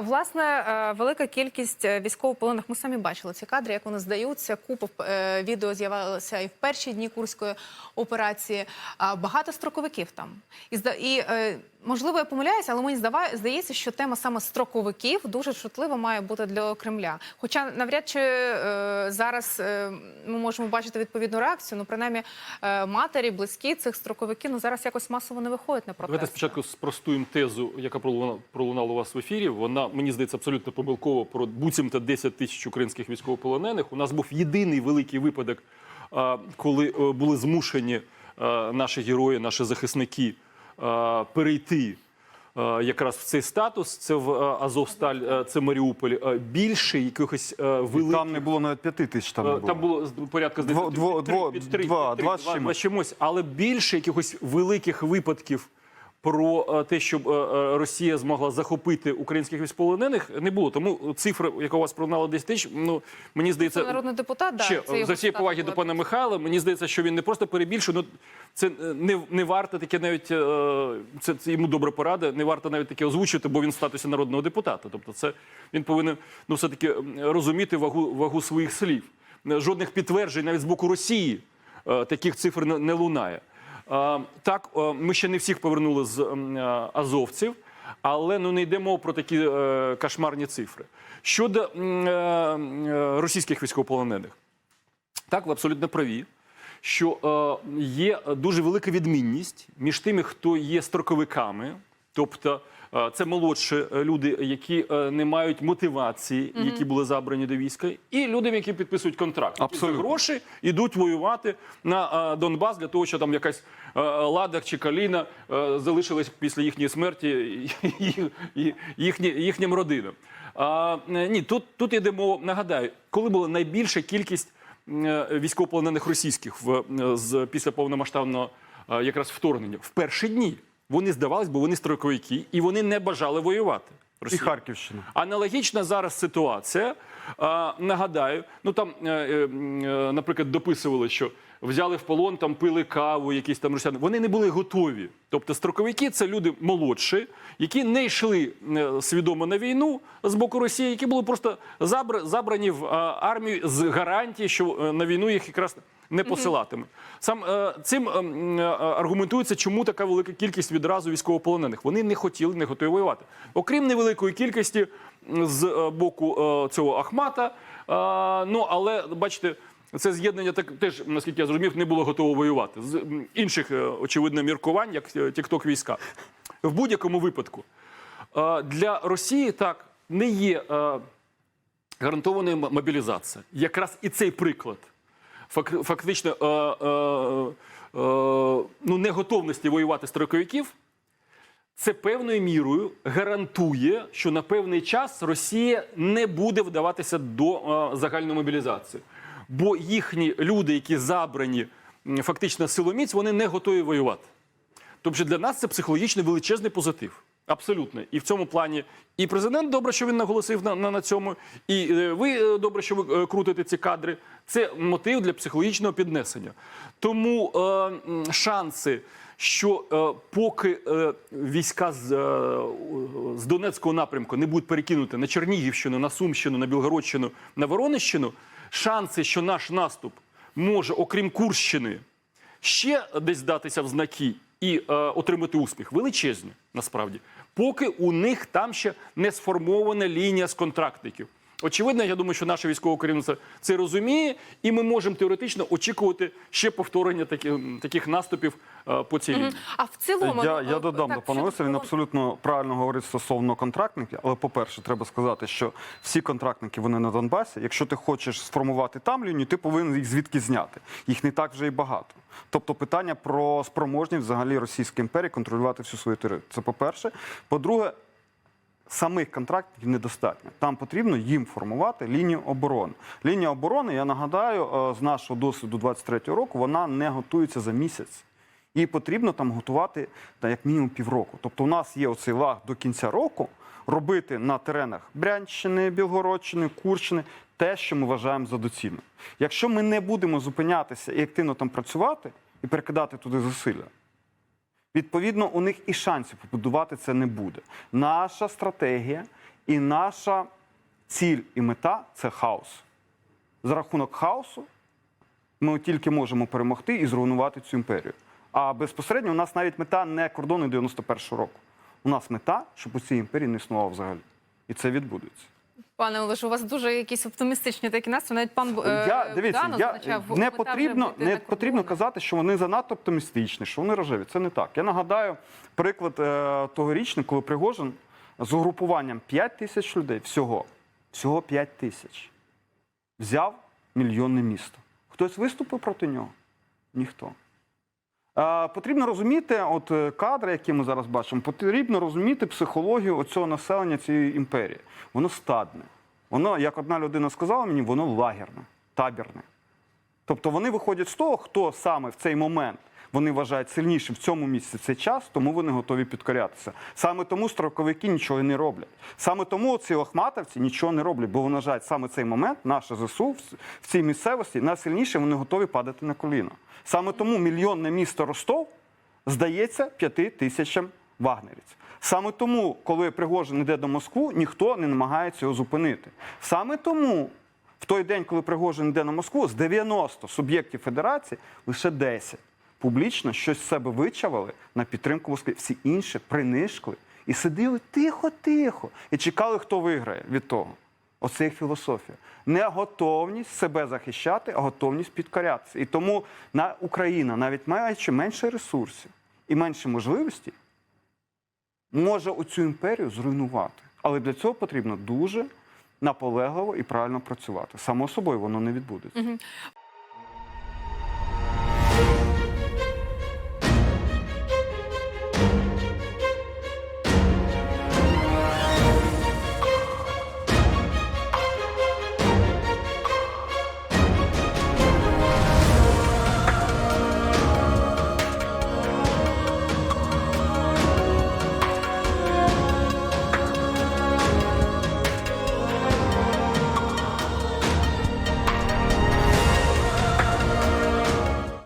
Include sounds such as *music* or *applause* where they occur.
Власне, е, велика кількість е, військовополонених. Ми самі бачили ці кадри, як вони здаються. Купа е, відео з'явилося і в перші дні курської операції. Багато строковиків там. І, і можливо, я помиляюся, але мені здається, що тема саме строковиків дуже чутлива має бути для Кремля. Хоча навряд чи е, зараз е, ми можемо бачити відповідну реакцію. Ну, принаймні, е, матері, близькі цих строковиків ну зараз якось масово не виходять на протести. Давайте спочатку спростуємо тезу, яка пролунала, пролунала у вас в ефірі. Вона мені здається абсолютно помилково про буцімто 10 тисяч українських військовополонених. У нас був єдиний великий випадок, коли були змушені наші герої, наші захисники перейти. е, Якраз в цей статус це в е, Азовсталь, е, це Маріуполь. Е, Більше якихось е, великих Там не було навіть п'яти тисяч. Там, не Е, було. Там було з- порядка здається, два- чимось, але більше якихось великих випадків про е, те, щоб е, е, Росія змогла захопити українських військовополонених, не було. Тому цифра, яка у вас пролунала 10 тисяч, ну мені здається, Це народний депутат, да, ще це за всієї поваги до пана Михайла. Мені здається, що він не просто перебільшує. Ну це не, не варто таке навіть це, це йому добра порада. Не варто навіть таке озвучити, бо він в статусі народного депутата. Тобто, це він повинен ну все таки розуміти вагу вагу своїх слів. Жодних підтверджень навіть з боку Росії таких цифр не лунає. Е, Так, е, ми ще не всіх повернули з е, азовців, але ну не йде мова про такі кошмарні цифри. Щодо російських військовополонених, так, ви абсолютно праві, що є дуже велика відмінність між тими, хто є строковиками, тобто е, це молодші е, люди, які е, не мають мотивації, які були забрані до війська, і людям, які підписують контракт. за Абсолютно. гроші йдуть воювати на Донбас для того, що там якась Ладах чи Каліна залишилась після їхньої смерті *laughs* і- і- їхні, їхнім родинам. А, ні, тут, тут йде мова, нагадаю, коли була найбільша кількість військовополонених російських в, з, після повномасштабного якраз вторгнення. В перші дні вони здавались, бо вони строковики, і вони не бажали воювати. І Росія. Харківщина. Аналогічна зараз ситуація. А, нагадаю, ну там, е, е, е, наприклад, дописували, що взяли в полон, там пили каву, якісь там росіяни. Вони не були готові. Тобто строковики це люди молодші, які не йшли е, свідомо на війну з боку Росії, які були просто забра- забрані в е, армію з гарантії, що е, на війну їх якраз не посилатиме. Сам цим е, м, е, аргументується, чому така велика кількість відразу військовополонених. Вони не хотіли, не готові воювати. Окрім невеликої кількості з боку цього Ахмата. ну але бачите. Це з'єднання так теж, наскільки я зрозумів, не було готово воювати з інших е, очевидно міркувань, як е, тікток війська. В будь-якому випадку е, для Росії так не є е, гарантованою мобілізація. Якраз і цей приклад фактично е, е, е, ну, неготовності воювати строковиків. Це певною мірою гарантує, що на певний час Росія не буде вдаватися до е, загальної мобілізації. Бо їхні люди, які забрані фактично силоміць, вони не готові воювати. Тобто для нас це психологічно величезний позитив. Абсолютно. І в цьому плані і президент добре, що він наголосив на, на, на цьому, і е, ви е, добре, що ви е, крутите ці кадри. Це мотив для психологічного піднесення. Тому е, шанси, що е, поки е, війська з, е, з Донецького напрямку не будуть перекинути на Чернігівщину, на Сумщину, на Білгородщину, на Воронищину, шанси, що наш наступ може, окрім Курщини, ще десь датися в знаки і е, отримати успіх величезні, насправді, поки у них там ще не сформована лінія з контрактників. Очевидно, я думаю, що наше військове керівництво це розуміє, і ми можемо теоретично очікувати ще повторення таких, таких наступів е, по цій лінії. А в цілому Я, ну, я е, додам так, до пана щодо він абсолютно правильно говорить стосовно контрактників. Але, по-перше, треба сказати, що всі контрактники вони на Донбасі. Якщо ти хочеш сформувати там лінію, ти повинен їх звідки зняти. Їх не так вже і багато. Тобто питання про спроможність взагалі Російської імперії контролювати всю свою територію. Це по-перше. По-друге, самих контрактів недостатньо. Там потрібно їм формувати лінію оборони. Лінія оборони, я нагадаю, е, з нашого досвіду 23-го року, вона не готується за місяць. Її потрібно там готувати та, як мінімум півроку. Тобто, у нас є оцей лаг до кінця року робити на теренах Брянщини, Білгородщини, Курщини те, що ми вважаємо за доцільне. Якщо ми не будемо зупинятися і активно там працювати і перекидати туди зусилля, Відповідно, у них і шансів побудувати це не буде. Наша стратегія І наша ціль і мета це хаос. За рахунок хаосу ми тільки можемо перемогти і зруйнувати цю імперію. А безпосередньо у нас навіть мета не кордони 91-го року. У нас мета, щоб у цій імперії не існувало взагалі. І це відбудеться. Пане Олеже, у вас дуже якісь оптимістичні такі настрої. Навіть пан е, дивіться, Богданов я зазначав, не потрібно, не потрібно казати, що вони занадто оптимістичні, що вони рожеві. Це не так. Я нагадаю приклад е, тогорічний, коли Пригожин з угрупуванням 5 тисяч людей всього, всього 5 тисяч, взяв мільйонне місто. Хтось виступив проти нього? Ніхто. Потрібно розуміти, от е, кадри, які ми зараз бачимо, потрібно розуміти психологію оцього населення цієї імперії. Воно стадне. Воно, як одна людина сказала мені, воно лагерне, табірне. Тобто вони виходять з того, хто саме в цей момент вони вважають сильнішим в цьому місці цей час, тому вони готові підкорятися. Саме тому строковики нічого не роблять. Саме тому ці охматовці нічого не роблять, бо вони вважають саме цей момент, наше ЗСУ в цій місцевості найсильніше вони готові падати на коліна. Саме тому мільйонне місто Ростов здається п'яти тисячам вагнерівців. Саме тому, коли Пригожин йде до Москву, ніхто не намагається його зупинити. Саме тому в той день, коли Пригожин йде на Москву, з 90 суб'єктів федерації лише 10 публічно щось себе вичавили на підтримку Москви. Всі інші принишкли і сиділи тихо-тихо і чекали, хто виграє від того. Оце їх філософія. Не готовність себе захищати, а готовність підкорятися. І тому на Україна, навіть маючи менше ресурсів і менше можливостей, може оцю імперію зруйнувати. Але для цього потрібно дуже наполегливо і правильно працювати. Само собою воно не відбудеться.